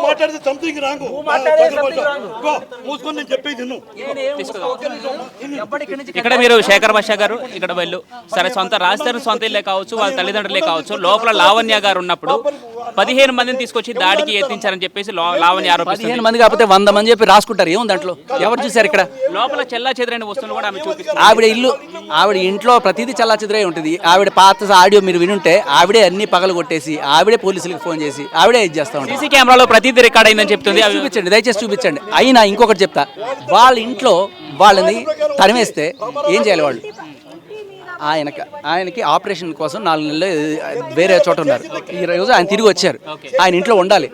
మాట్లాడితే something wrong. నువ్వు మాట్లాడేది something wrong. మూసుకొని నేను చెప్పేది ఇక్కడ మీరు శేఖర్ భాష గారు ఇక్కడ వెళ్ళు. సరే సొంత రాజధాని సొంత ఇల్లే కావచ్చు వాళ్ళ తల్లిదండ్రులే కావచ్చు. లోపల లావణ్య గారు ఉన్నప్పుడు పదిహేను మందిని తీసుకొచ్చి దాడికి యత్నించారని చెప్పేసి లో- లావణ్య ఆరోపిస్తుంది. పదిహేను మంది కాకపోతే వంద మంది చెప్పి రాసుకుంటారు. ఏముంది దాంట్లో? ఎవరు చూశారు ఇక్కడ? లోపల చెల్లా చెదరైన వస్తువులు కూడా ఆమె చూపిస్తుంది. ఆవిడ ఇల్లు ఆవిడ ఇంట్లో ప్రతిదీ చల్లా చెదిరే ఉంటుంది. ఆవిడ పాత ఆడియో మీరు వినుంటే ఆవిడే అన్ని పగలు కొట్టేసి ఆవిడే పోలీసులకు ఫోన్ చేసి ఆవిడే ఇది చేస్తా ఉంటారు. సీసీ కెమెరాలో ప్రతిదీ రికార్డ్ అయిందని చెప్తుంది. అవి చూపించండి దయచేసి చూపించండి. అయినా ఇంకొకటి చెప్తా. వాళ్ళ ఇంట్లో వాళ్ళని తరిమేస్తే ఏం చేయాలి వాళ్ళు? ఆయనకి ఆయనకి ఆపరేషన్ కోసం నాలుగు నెలలు వేరే చోట ఉన్నారు. ఈ రోజు ఆయన తిరిగి వచ్చారు. ఆయన ఇంట్లో ఉండాలి.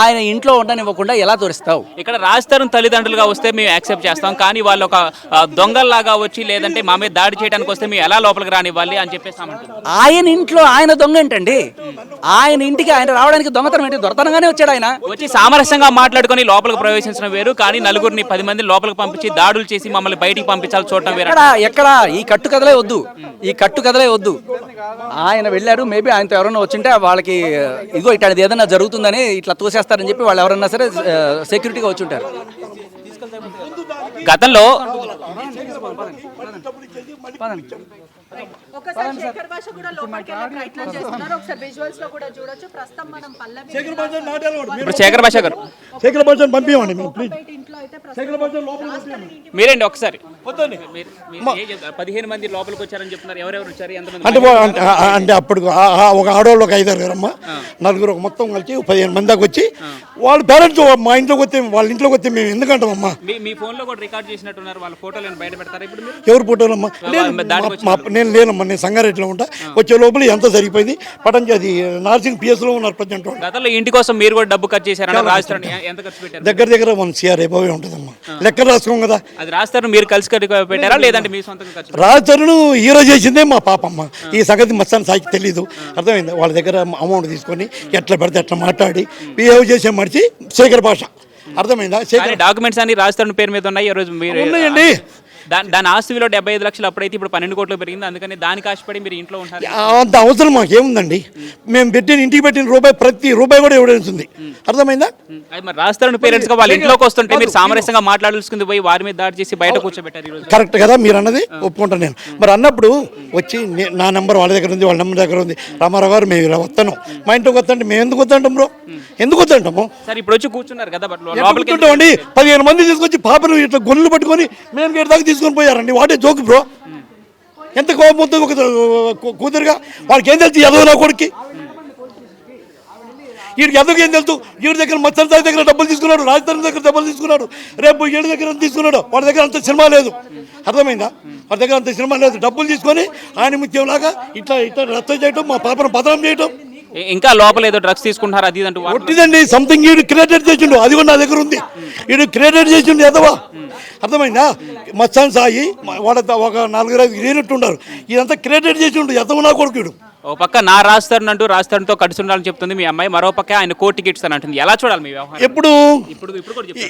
ఆయన ఇంట్లో ఉండనివ్వకుండా ఎలా తోరిస్తావు? ఇక్కడ రాజతరుణ్ తల్లిదండ్రులుగా వస్తే మేము యాక్సెప్ట్ చేస్తాం కానీ వాళ్ళు ఒక దొంగల్లాగా వచ్చి లేదంటే మా మీద దాడి చేయడానికి వస్తే మేము ఎలా లోపలికి రానివ్వాలి అని చెప్పేస్తామంటుంది ఆయన ఇంట్లో ఆయన దొంగ ఏంటండి? ఆయన ఇంటికి ఆయన రావడానికి దొంగతనం ఏంటి? దొరతనంగానే వచ్చాడు ఆయన. వచ్చి సామరస్యంగా మాట్లాడుకొని లోపలికి ప్రవేశించడం వేరు కానీ నలుగురిని పది మంది లోపలికి పంపించి దాడులు చేసి మమ్మల్ని బయటికి పంపించాలి చూడటం వేరు ఎక్కడ ఎక్కడ? ఈ కట్టు కథలే వద్దు. ఈ కట్టు కథలే వద్దు. ఆయన వెళ్ళారు మేబీ ఆయనతో ఎవరైనా వచ్చింటే వాళ్ళకి ఇదిగో ఇట్లాంటిది ఏదైనా జరుగుతుందని ఇట్లా చేస్తారని చెప్పి వాళ్ళు ఎవరన్నా సరే సెక్యూరిటీగా వచ్చి ఉంటారు. గతంలో ఒకసారి శేఖర్ భాష కూడా లోపలికి వెళ్ళే ప్రయత్నం చేస్తున్నారు. ఒకసారి విజువల్స్లో కూడా చూడొచ్చు. ప్రస్తుతం మనం పల్లవి శేఖర్ భాష నాటేవాడు. మీరు ఇప్పుడు శేఖర్ భాష గారు. శేఖర్ భాష పంపించండి మీరు ప్లీజ్ బయట ఇంట్లో అయితే శేఖర్ భాష లోపల మీరేండి ఒకసారి? పదిహేను మంది లోపలికి వచ్చారని చెప్తున్నారు. ఎవరెవరు వచ్చారు? ఎంతమంది అంటే అంటే అప్పుడు ఒక ఆడవాళ్ళు ఒక ఐదారు గారమ్మ. నలుగురు ఒక మొత్తం కలిసి పదిహేను మంది దాకా వచ్చి వాళ్ళ పేరెంట్స్ మా ఇంట్లోకి వస్తే వాళ్ళ ఇంట్లోకి వస్తే మేము ఎందుకంటామమ్మా మీ మీ ఫోన్లో కూడా రికార్డ్ చేసినట్టున్నారు. వాళ్ళ ఫోటోలను బయట పెడతారా ఇప్పుడు మీరు? ఎవరు ఫోటోలమ్మా నేను లేనమ్మా నేను సంగారెడ్డిలో ఉంటా. వచ్చే లోపల ఎంత సరిపోయింది పటంచి అది నార్సింగ్ పిఎస్లో ఉన్నారు ప్రజెంట్ గతంలో ఇంటి కోసం మీరు కూడా డబ్బు ఖర్చు చేశారన్న రాజస్థాన్ ఎంత ఖర్చు పెట్టారు? దగ్గర దగ్గర వన్ సిఆర్ ఎబోవే ఉంటుందమ్మా. లెక్క రాసుకోం కదా. అది రాజస్థాన్ మీరు కలిసి పెట్టారా? లేదంటే మీ సొంతంగా ఖర్చు హీరో చేసిందే మా పాపమ్మ. ఈ సంగతి మస్తాన్ సాయికి తెలీదు. అర్థమైంది? వాళ్ళ దగ్గర అమౌంట్ తీసుకొని ఎట్లా పడితే ఎట్లా మాట్లాడి బిహేవ్ చేసే మనిషి శేఖర్ భాష. అర్థమైందా? డాక్యుమెంట్స్ అన్ని రాజస్థాన్ పేరు మీద ఉన్నాయి ఈ రోజు మీరు ఉన్నాయండి. దాని దాని ఆస్తి విలువ డెబ్బై ఐదు లక్షలు అప్పుడైతే ఇప్పుడు పన్నెండు కోట్లు పెరిగింది. అందుకని దానికి ఆశపడి మీరు ఇంట్లో ఉంటారు. అంత అవసరం మాకేముందండి? మేము పెట్టిన ఇంటికి పెట్టిన రూపాయి ప్రతి రూపాయి కూడా ఎవిడెన్స్ ఉంది. అర్థమైందా? అది మరి రాజస్థాన్ పేరెంట్స్గా వాళ్ళ ఇంట్లోకి వస్తుంటే మీరు సామరస్యంగా మాట్లాడాల్సింది పోయి వారి మీద దాడి చేసి బయట కూర్చోబెట్టారు కరెక్ట్ కదా మీరు అన్నది? ఒప్పుకుంటాను నేను. మరి అన్నప్పుడు వచ్చి నే- నెంబర్ వాళ్ళ దగ్గర ఉంది వాళ్ళ నెంబర్ దగ్గర ఉంది. రామారావు గారు మేము ఇలా వస్తాను మా ఇంట్లోకి వస్తాంటే మేము ఎందుకు వద్దంటాం బ్రో? ఎందుకు వద్దంటాము సరే ఇప్పుడు వచ్చి కూర్చున్నారు కదా బట్ లోపలికి పదిహేను మంది తీసుకొచ్చి పాపను ఇట్లా గొల్లు పట్టుకొని గేట్ దాకా తీసుకొని పోయారండి. What a joke bro. ఎంత కోపం వస్తుంది ఒక కూతురుగా. వాళ్ళకి ఏం తెలుసు ఎదవ నా కొడుక్కి? వీడికి ఎదవకి ఏం తెలుసు? వీడి దగ్గర మత్సర సాయి దగ్గర డబ్బులు తీసుకున్నాడు రాజధాని దగ్గర డబ్బులు తీసుకున్నాడు రేపు వీడి దగ్గర తీసుకున్నాడు. వాడి దగ్గర అంత సినిమా లేదు. అర్థమైందా? వాడి దగ్గర అంత సినిమా లేదు. డబ్బులు తీసుకొని ఆయన ముత్యంలాగా ఇట్లా ఇట్లా రచ్చ చేయటం మా పాపను బదనం చేయటం. ఇంకా లోపల ఏదో డ్రగ్స్ తీసుకుంటున్నారు అది అంటూ ఒట్టిదండి సంథింగ్ వీడు క్రియేటెడ్ చేసిండు. అది కూడా నా దగ్గర ఉంది. వీడు క్రియేటెడ్ చేసిండు ఎదవా అర్థమైందా? మత్సాన్ సాయి వాడ ఒక నాలుగు ఐదు గిరినట్టుండారు ఇదంతా క్రియేటెడ్ చేసిండు ఎదవ నా కొడుకు వీడు ఓ పక్క నా రాజస్థాన్ అంటూ రాజస్థాన్తో కలిసి ఉండాలని చెప్తుంది మీ అమ్మాయి మరో పక్క ఆయన కోర్టు టికెట్స్ అని అంటుంది. ఎలా చూడాలి మీ వ్యవహారం? ఎప్పుడు? ఇప్పుడు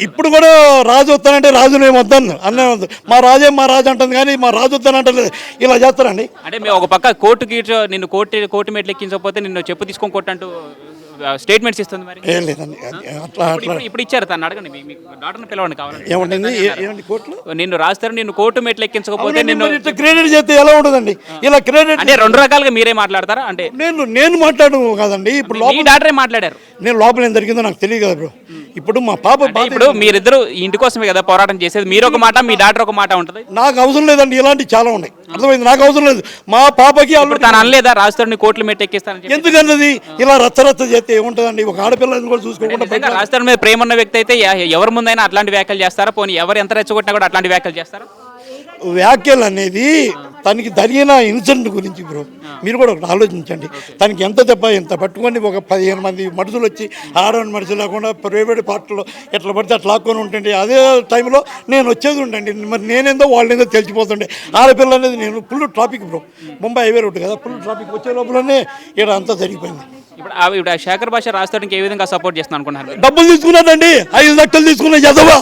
ఇప్పుడు కూడా రాజు వస్తానంటే రాజును ఏం వద్దాను అన్న మా రాజే మా రాజు అంటుంది కానీ మా రాజు వస్తానంటే ఇలా చేస్తారండి. అంటే మేము ఒక పక్క కోర్టు గీట్ నిన్ను కోర్టు కోర్టు మెట్లు ఎక్కించకపోతే నిన్ను చెప్పు తీసుకొని కొట్టంటూ స్టేట్మెంట్స్ ఇస్తుంది మరి? ఏం లేదండి. అట్లా ఇప్పుడు- అట్లా ఇప్పుడు ఇప్పుడు ఇచ్చారు తను అడగండి. మీ మీ డాక్టర్ని పిలవండి కావాలంటే. ఏముంటుంది ఏ- ఏమండి కోర్టులో? నిన్ను రాస్తారు నిన్ను కోర్టు మెట్లు ఎక్కించకపోతే నిన్ను ఇట్లా క్రియేటెడ్ చేస్తే ఎలా ఉంటుందండి? ఇలా క్రియేటెడ్ అంటే రెండు రకాలుగా మీరే మాట్లాడతారా? అంటే నేను నేను మాట్లాడను కాదండి. ఇప్పుడు మీ లోపల డాక్టరే మాట్లాడారు? నేను లోపల ఏం జరిగిందో నాకు తెలియదు కదా బ్రో. ఇప్పుడు మా పాప బాధ ఇప్పుడు మీరిద్దరు ఇంటి కోసమే కదా పోరాటం చేసేది? మీరు ఒక మాట మీ డాక్టర్ ఒక మాట ఉంటుంది? నాకు అవసరం లేదండి ఇలాంటివి చాలా ఉన్నాయి. అర్థమైంది? నాకు అవసరం లేదు. మా పాపకి ఇప్పుడు తను అనలేదా? రాజస్థాన్ని కోర్టులు మెట్లు ఎక్కిస్తానని చెప్పి? ఎందుకన్నది? ఇలా రచ్చ రచ్చ చేస్తే ఏముంటుందండి? ఒక ఆడపిల్లని కూడా చూసుకోకుండా రాజస్థాన్ మీద ప్రేమ ఉన్న వ్యక్తి అయితే ఎవరి ముందైనా అట్లాంటి వ్యాఖ్యలు చేస్తారా? పోనీ ఎవరు ఎంత రెచ్చగొట్టినా కూడా అట్లాంటి వ్యాఖ్యలు చేస్తారా? వ్యాఖ్యలు అనేది తనకి జరిగిన ఇన్సిడెంట్ గురించి బ్రో. మీరు కూడా ఒకటి ఆలోచించండి. తనకి ఎంత దెబ్బ ఎంత పట్టుకొని ఒక పదిహేను మంది మనుషులు వచ్చి ఆడవాడి మనుషులు లేకుండా ప్రైవేట్ పార్టీలో ఎట్లా పడితే అట్లా లాక్కొని ఉంటుండే అదే టైంలో నేను వచ్చేది ఉండండి. మరి నేనేందో వాళ్ళేందో తెలిసిపోతుండే. ఆడపిల్ల అనేది నేను full traffic bro. Mumbai highway road కదా ఫుల్ ట్రాఫిక్ వచ్చే లోపలనే ఇక్కడ అంతా జరిగిపోయింది. ఇప్పుడు ఇప్పుడు శేఖర్ భాష రాజస్థానికి ఏ విధంగా సపోర్ట్ చేస్తాను అనుకున్నారు డబ్బులు తీసుకున్నాడండి. ఐదు లక్షలు తీసుకున్న చదవా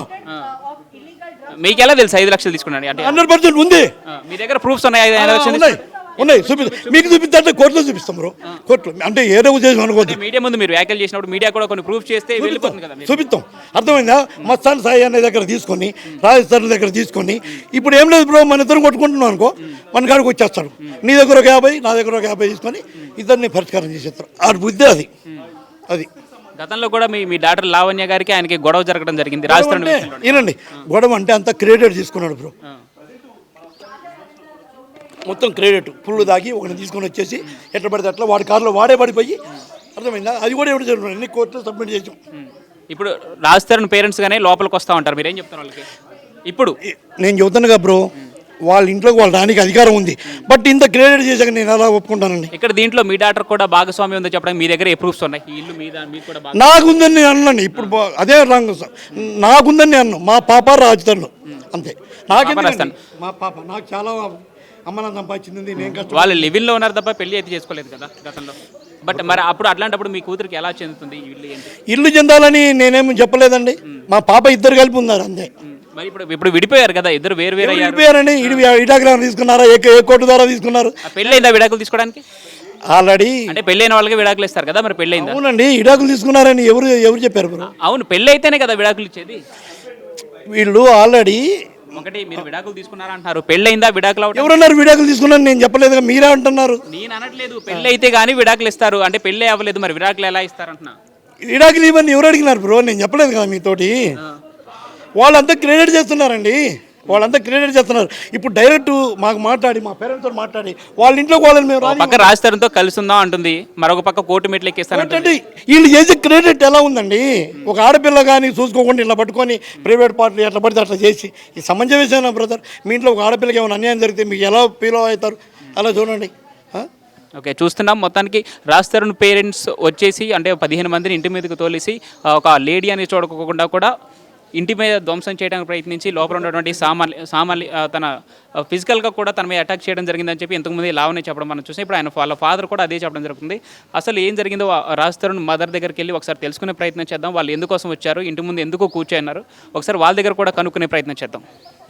మీకు ఎలా తెలుసు ఐదు లక్షలు తీసుకున్నాడు అంటే హండ్రెడ్ పర్సెంట్ ఉంది. మీ దగ్గర ప్రూఫ్స్ ఉన్నాయి ఐదు ఐదు లక్షలు ఉన్నాయి. ఉన్నాయి చూపి మీకు చూపిస్తే కోర్టులో చూపిస్తాం బ్రో. కోర్టులో. అంటే ఏదో ఉద్దేశం అనుకోవద్దు. మీడియా ముందు మీరు వ్యాఖ్యలు చేసినప్పుడు మీడియా కూడా కొన్ని ప్రూఫ్ చేస్తే వెళ్ళిపోతుంది కదా. చూపిస్తాం అర్థమైందా? మస్తాన్ సాయి అనే దగ్గర తీసుకొని రాజస్థాన్ దగ్గర తీసుకొని ఇప్పుడు ఏం లేదు బ్రో మన ఇద్దరు కొట్టుకుంటున్నాం అనుకో మన కాడికి వచ్చేస్తాడు. నీ దగ్గర ఒక యాభై నా దగ్గర ఒక యాభై తీసుకొని ఇద్దరిని పరిష్కారం చేసేస్తారు. ఆ బుద్ధి అది. అది. గతంలో కూడా మీ మీ డాక్టర్ లావణ్య గారికి ఆయనకి గొడవ జరగడం జరిగింది. రాజస్థాన్ వినండి గొడవ అంటే అంత క్రెడిట్ తీసుకున్నాడు బ్రో. మొత్తం క్రెడిట్ ఫుల్ దాగి ఒకరిని తీసుకొని వచ్చేసి ఎట్లా పడితే అట్లా వాడి కారులో వాడే పడిపోయి అర్థమైందా? అది కూడా ఎవరు జరుగుతుంది? అన్ని కోర్టులో సబ్మిట్ చేసాం. ఇప్పుడు రాజస్థాన్ పేరెంట్స్ గానే లోపలికి వస్తా ఉంటారు. మీరు ఏం చెప్తారు వాళ్ళకి? ఇప్పుడు నేను చెబుతానుగా బ్రో వాళ్ళ ఇంట్లోకి వాళ్ళ రానికి అధికారం ఉంది. బట్ ఇంత క్రెడిట్ చేశాక నేను ఎలా ఒప్పుకుంటానండి? ఇక్కడ దీంట్లో మీ డాక్టర్ కూడా భాగస్వామ్యం ఉందో చెప్పడానికి మీ దగ్గర ప్రూఫ్స్ ఉన్నాయి. ఈ ఇల్లు మీద మీకు కూడా నాకుందని నేను అన్నాను ఇప్పుడు బా- అదే రాంగ్ సార్. నాకుందని నేను అన్నాను. మా పాప రాజధానిలో అంతే. నాకెందుకండి? రాజధాని. మా పాప. నాకు చాలా అమ్మ నాన్న సంపాదించింది. నేను కష్టం వాళ్ళు లివిన్లో ఉన్నారు తప్ప పెళ్ళి అయితే చేసుకోలేదు కదా గతంలో. బట్ మరి అప్పుడు అట్లాంటప్పుడు మీ కూతురికి ఎలా చెందుతుంది ఈ ఇల్లు ఏంటి? ఇల్లు చెందాలని నేనేమి చెప్పలేదండి. మా పాప ఇద్దరు కలిపి ఉన్నారు అంతే. మరి ఇప్పుడు ఇప్పుడు విడిపోయారు కదా ఇద్దరు వేరు వేరు ఇడి ఇటాగ్రామ్ తీసుకున్నారా? ఏ కోర్టు ద్వారా తీసుకున్నారు? పెళ్ళైందా విడాకులు తీసుకోవడానికి? ఆల్రెడీ అంటే పెళ్ళైన వాళ్ళకి విడాకులు ఇస్తారు కదా మరి పెళ్ళైందా? అవునండి ఇడాకులు తీసుకున్నారని ఎవరు ఎవరు చెప్పారు బ్రో అవును పెళ్ళి అయితేనే కదా విడాకులు ఇచ్చేది. వీళ్ళు ఆల్రెడీ ఒకటి మీరు విడాకులు తీసుకున్నారా అంటారు పెళ్ళైందా విడాకులు ఎవరన్నారు విడాకులు తీసుకున్నారని నేను చెప్పలేదుగా మీరే అంటున్నారు. నేను అనట్లేదు పెళ్ళి అయితే కానీ విడాకులు ఇస్తారు. అంటే పెళ్ళి అవ్వలేదు మరి విడాకులు ఎలా ఇస్తారు అంటున్నా విడాకులు ఇవన్నీ ఎవరు అడిగినారు బ్రో? నేను చెప్పలేదు కదా మీతోటి. వాళ్ళంతా క్రెడిట్ చేస్తున్నారండి. వాళ్ళంతా క్రెడిట్ చేస్తున్నారు. ఇప్పుడు డైరెక్ట్ మాకు మాట్లాడి మా పేరెంట్స్తో మాట్లాడి వాళ్ళ ఇంట్లో వాళ్ళని మేము పక్క రాజధానితో కలిసి ఉందాం అంటుంది మరొక పక్క కోర్టు మెట్లు ఎక్కిస్తానంటుంది. అంటే వీళ్ళు చేసే క్రెడిట్ ఎలా ఉందండి? ఒక ఆడపిల్ల కానీ చూసుకోకుండా ఇలా పట్టుకొని ప్రైవేట్ పార్టీ ఎట్లా పడితే అట్లా చేసి ఈ సమంజసమేనా బ్రదర్ మీ ఇంట్లో ఒక ఆడపిల్లకి ఏమైనా అన్యాయం జరిగితే మీకు ఎలా ఫీల్ అవుతారు? అలా చూడండి? ఓకే చూస్తున్నాం. మొత్తానికి రాజ్ తరుణ్ పేరెంట్స్ వచ్చేసి అంటే పదిహేను మందిని ఇంటి మీదకి తోలేసి ఒక లేడీ అని చూడకోకుండా కూడా ఇంటి మీద ధ్వంసం చేయడానికి ప్రయత్నించి లోపల ఉన్నటువంటి సామాన్ సామాన్లు తన ఫిజికల్గా కూడా తన మీద అటాక్ చేయడం జరిగిందని చెప్పి ఇంతకుముందు లావనే చెప్పడం మనం చూసాం. ఇప్పుడు ఆయన వాళ్ళ ఫాదర్ కూడా అదే చెప్పడం జరుగుతుంది. అసలు ఏం జరిగిందో రాజ్ తరుణ్ మదర్ దగ్గరికి వెళ్ళి ఒకసారి తెలుసుకునే ప్రయత్నం చేద్దాం. వాళ్ళు ఎందుకోసం వచ్చారు? ఇంటి ముందు ఎందుకు కూర్చోన్నారు? ఒకసారి వాళ్ళ దగ్గర కూడా కనుక్కునే ప్రయత్నం చేద్దాం.